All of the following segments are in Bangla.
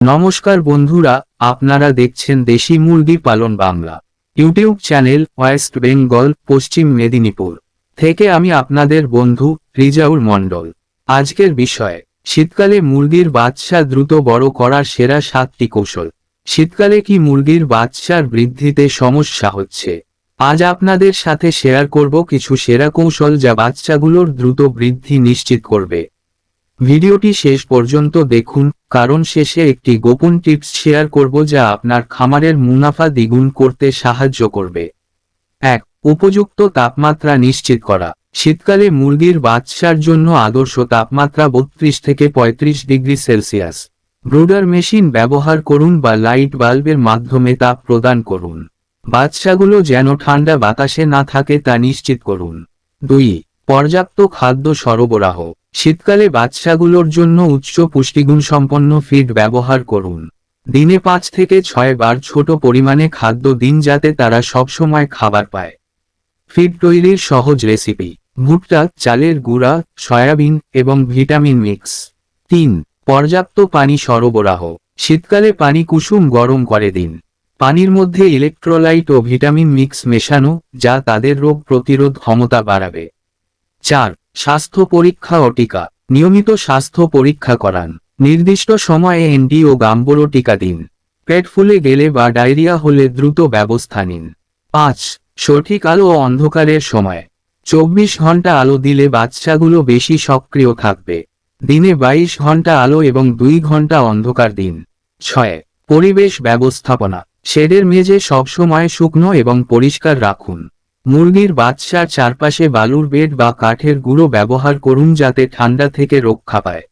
নমস্কার বন্ধুরা, আপনারা দেখছেন দেশি মুরগি পালন Bangla. YouTube channel West Bengal, Paschim Medinipur থেকে আমি আপনাদের বন্ধু রিজাউল মণ্ডল। আজকের বিষয়, শীতকালে মুরগির বাচ্চা দ্রুত বড় করার সেরা সাতটি কৌশল। শীতকালে কি মুরগির বাচ্চার বৃদ্ধিতে সমস্যা হচ্ছে? আজ আপনাদের সাথে শেয়ার করব কিছু সেরা কৌশল যা বাচ্চাগুলোর দ্রুত বৃদ্ধি নিশ্চিত করবে। ভিডিওটি শেষ পর্যন্ত দেখুন, কারণ শেষে একটি গোপন টিপস শেয়ার করব যা আপনার খামারের মুনাফা দ্বিগুণ করতে সাহায্য করবে। এক, উপযুক্ত তাপমাত্রা নিশ্চিত করা। শীতকালে মুরগির বাচ্চার জন্য আদর্শ তাপমাত্রা বত্রিশ থেকে ৩৫ ডিগ্রি সেলসিয়াস। ব্রুডার মেশিন ব্যবহার করুন বা লাইট বাল্বের মাধ্যমে তাপ প্রদান করুন। বাচ্চাগুলো যেন ঠান্ডা বাতাসে না থাকে তা নিশ্চিত করুন। দুই পর্যাপ্ত খাদ্য সরবরাহ। শীতকালে বাচ্চাগুলোর জন্য উচ্চ পুষ্টিগুণ সম্পন্ন ফিড ব্যবহার করুন। দিনে পাঁচ থেকে ছয় বার ছোট পরিমাণে খাদ্য দিন যাতে তারা সবসময় খাবার পায়। ফিড তৈরির সহজ রেসিপি। ভুট্টা, চালের গুঁড়া, সয়াবিন এবং ভিটামিন মিক্স। তিন, পর্যাপ্ত পানি সরবরাহ। শীতকালে পানি কুসুম গরম করে দিন। পানির মধ্যে ইলেকট্রোলাইট ও ভিটামিন মিক্স মেশানো যা তাদের রোগ প্রতিরোধ ক্ষমতা বাড়াবে। চার, স্বাস্থ্য পরীক্ষা ও টিকা, নিয়মিত স্বাস্থ্য পরীক্ষা করান। নির্দিষ্ট সময়ে এনডি ও গাম্বরো টিকা দিন। পেট ফুলে গেলে বা ডায়রিয়া হলে দ্রুত ব্যবস্থা নিন। পাঁচ, সঠিক আলো ও অন্ধকারের সময়। চব্বিশ ঘণ্টা আলো দিলে বাচ্চাগুলো বেশি সক্রিয় থাকবে। দিনে বাইশ ঘণ্টা আলো এবং দুই ঘণ্টা অন্ধকার দিন। ছয়, পরিবেশ ব্যবস্থাপনা। শেডের মেঝে সবসময় শুকনো এবং পরিষ্কার রাখুন। মুরগির বাচ্চার চারপাশে বালুর বেড বা কাঠের গুঁড়ো ব্যবহার করুন যাতে ঠান্ডা থেকে রক্ষা পায়।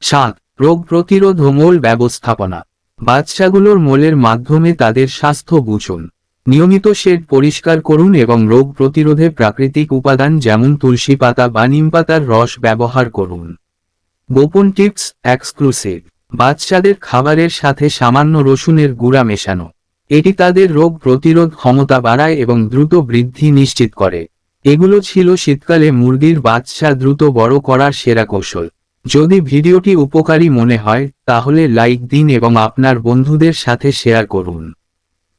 সাত, রোগ প্রতিরোধ ও মোল ব্যবস্থাপনা। বাচ্চাগুলোর মোলের মাধ্যমে তাদের স্বাস্থ্য বুঝুন। নিয়মিত শেড পরিষ্কার করুন এবং রোগ প্রতিরোধে প্রাকৃতিক উপাদান যেমন তুলসী পাতা বা নিম পাতার রস ব্যবহার করুন। গোপন টিপস, এক্সক্লুসিভ। বাচ্চাদের খাবারের সাথে সামান্য রসুনের গুঁড়া মেশানো। এটি তাদের রোগ প্রতিরোধ ক্ষমতা বাড়ায় এবং দ্রুত বৃদ্ধি নিশ্চিত করে। এগুলো ছিল শীতকালে মুরগির বাচ্চা দ্রুত বড় করার সেরা কৌশল। যদি ভিডিওটি উপকারী মনে হয়, তাহলে লাইক দিন এবং আপনার বন্ধুদের সাথে শেয়ার করুন।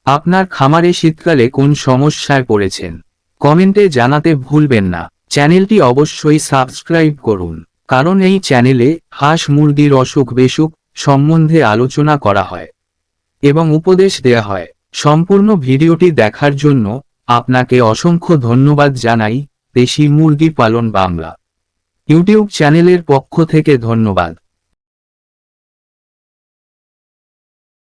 আপনার খামারে শীতকালে কোন সমস্যায় পড়েছেন? কমেন্টে জানাতে ভুলবেন না। চ্যানেলটি অবশ্যই সাবস্ক্রাইব করুন, কারণ এই চ্যানেলে হাঁস মুরগির অসুখ বেসুখ সম্বন্ধে আলোচনা করা হয়। এবং উপদেশ দেয়া হয়। সম্পূর্ণ ভিডিওটি দেখার জন্য আপনাকে অসংখ্য ধন্যবাদ জানাই। দেশি মুরগি পালন বাংলা। ইউটিউব চ্যানেলের পক্ষ থেকে ধন্যবাদ।